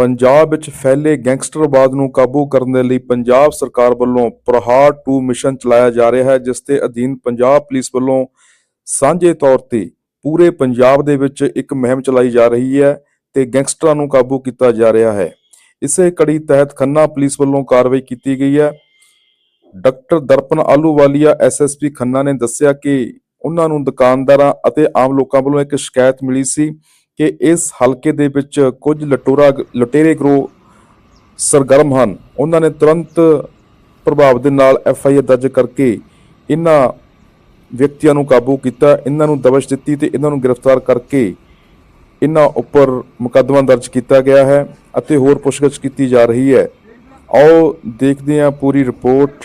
ਪੰਜਾਬ ਵਿੱਚ ਫੈਲੇ ਗੈਂਗਸਟਰਵਾਦ ਨੂੰ ਕਾਬੂ ਕਰਨ ਦੇ ਲਈ ਪੰਜਾਬ ਸਰਕਾਰ ਵੱਲੋਂ ਪ੍ਰਹਾਰ 2 ਮਿਸ਼ਨ ਚਲਾਇਆ ਜਾ ਰਿਹਾ ਹੈ, ਜਿਸ ਦੇ ਅਧੀਨ ਪੰਜਾਬ ਪੁਲਿਸ ਵੱਲੋਂ ਸਾਂਝੇ ਤੌਰ ਤੇ ਪੂਰੇ ਪੰਜਾਬ ਦੇ ਵਿੱਚ ਇੱਕ ਮੁਹਿੰਮ ਚਲਾਈ ਜਾ ਰਹੀ ਹੈ ਤੇ ਗੈਂਗਸਟਰਾਂ ਨੂੰ ਕਾਬੂ ਕੀਤਾ ਜਾ ਰਿਹਾ ਹੈ। ਇਸੇ ਕੜੀ ਤਹਿਤ ਖੰਨਾ ਪੁਲਿਸ ਵੱਲੋਂ ਕਾਰਵਾਈ ਕੀਤੀ ਗਈ ਹੈ। ਡਾਕਟਰ ਦਰਪਨ ਆਲੂਵਾਲੀਆ ਐਸਐਸਪੀ ਖੰਨਾ ਨੇ ਦੱਸਿਆ ਕਿ ਉਹਨਾਂ ਨੂੰ ਦੁਕਾਨਦਾਰਾਂ ਅਤੇ ਆਮ ਲੋਕਾਂ ਵੱਲੋਂ ਇੱਕ ਸ਼ਿਕਾਇਤ ਮਿਲੀ ਸੀ ਕਿ ਇਸ ਹਲਕੇ ਦੇ ਵਿੱਚ ਕੁਝ ਲਟੋਰਾ ਲੁਟੇਰੇ ਗਰੋਹ ਸਰਗਰਮ ਹਨ। ਉਹਨਾਂ ਨੇ ਤੁਰੰਤ ਪ੍ਰਭਾਵ ਦੇ ਨਾਲ ਐਫ ਆਈ ਆਰ ਦਰਜ ਕਰਕੇ ਇਹਨਾਂ ਵਿਅਕਤੀਆਂ ਨੂੰ ਕਾਬੂ ਕੀਤਾ, ਇਹਨਾਂ ਨੂੰ ਦਬਸ਼ ਦਿੱਤੀ ਤੇ ਇਹਨਾਂ ਨੂੰ ਗ੍ਰਿਫਤਾਰ ਕਰਕੇ ਇਹਨਾਂ ਉੱਪਰ ਮੁਕੱਦਮਾ ਦਰਜ ਕੀਤਾ ਗਿਆ ਹੈ ਅਤੇ ਹੋਰ ਪੁੱਛਗਿੱਛ ਕੀਤੀ ਜਾ ਰਹੀ ਹੈ। ਆਓ ਦੇਖਦੇ ਹਾਂ ਪੂਰੀ ਰਿਪੋਰਟ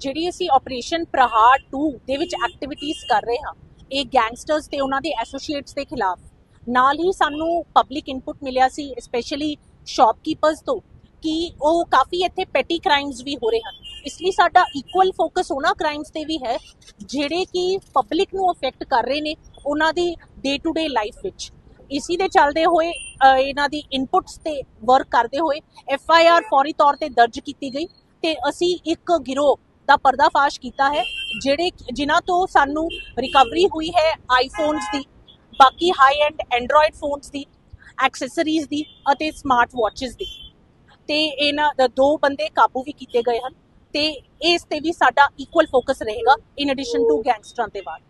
ਜਿਹੜੀ ਅਸੀਂ ਆਪਰੇਸ਼ਨ ਪ੍ਰਹਾਰ 2 ਦੇ ਵਿੱਚ ਐਕਟੀਵਿਟੀਜ਼ ਕਰ ਰਹੇ ਹਾਂ, ਇਹ ਗੈਂਗਸਟਰਸ ਤੇ ਉਹਨਾਂ ਦੇ ਐਸੋਸੀਏਟਸ ਦੇ ਖਿਲਾਫ। ਨਾਲ ਹੀ ਸਾਨੂੰ ਪਬਲਿਕ ਇਨਪੁਟ ਮਿਲਿਆ ਸੀ ਸਪੈਸ਼ਲੀ ਸ਼ਾਪਕੀਪਰਸ ਤੋਂ, ਕਿ ਉਹ ਕਾਫੀ ਇੱਥੇ ਪੈਟੀ ਕ੍ਰਾਈਮਸ ਵੀ ਹੋ ਰਹੇ ਹਨ। ਇਸ ਲਈ ਸਾਡਾ ਇਕੁਅਲ ਫੋਕਸ ਉਹਨਾਂ ਕ੍ਰਾਈਮਸ ਤੇ ਵੀ ਹੈ, ਜਿਹੜੇ ਕਿ ਪਬਲਿਕ ਨੂੰ ਅਫੈਕਟ ਕਰ ਰਹੇ ਨੇ ਉਹਨਾਂ ਦੀ ਡੇ ਟੂ ਡੇ ਲਾਈਫ ਵਿੱਚ। ਇਸੀ ਦੇ ਚੱਲਦੇ ਹੋਏ ਇਹਨਾਂ ਦੀ ਇਨਪੁਟਸ ਤੇ ਵਰਕ ਕਰਦੇ ਹੋਏ ਐਫ ਆਈ ਆਰ ਫੌਰੀ ਤੌਰ ਤੇ ਦਰਜ ਕੀਤੀ ਗਈ ਤੇ ਅਸੀਂ ਇੱਕ ਗਿਰੋਹ ਦਾ ਪਰਦਾਫਾਸ਼ ਕੀਤਾ ਹੈ, ਜਿਹੜੇ ਜਿਨ੍ਹਾਂ ਤੋਂ ਸਾਨੂੰ ਰਿਕਵਰੀ ਹੋਈ ਹੈ ਆਈਫੋਨਸ ਦੀ, ਬਾਕੀ ਹਾਈ ਐਂਡ ਐਂਡਰੋਇਡ ਫੋਨਸ ਦੀ ਐਕਸੈਸਰੀਜ਼ ਦੀ ਅਤੇ ਸਮਾਰਟ ਵਾਚਸ ਦੀ। ਤੇ ਇਹਨਾਂ ਦਾ ਦੋ ਬੰਦੇ ਕਾਬੂ ਵੀ ਕੀਤੇ ਗਏ ਹਨ ਤੇ ਇਸ ਤੇ ਵੀ ਸਾਡਾ ਇਕੁਅਲ ਫੋਕਸ ਰਹੇਗਾ ਇਨ ਐਡੀਸ਼ਨ ਟੂ ਗੈਂਗਸਟਰਾਂ ਤੇ ਵਾਰ।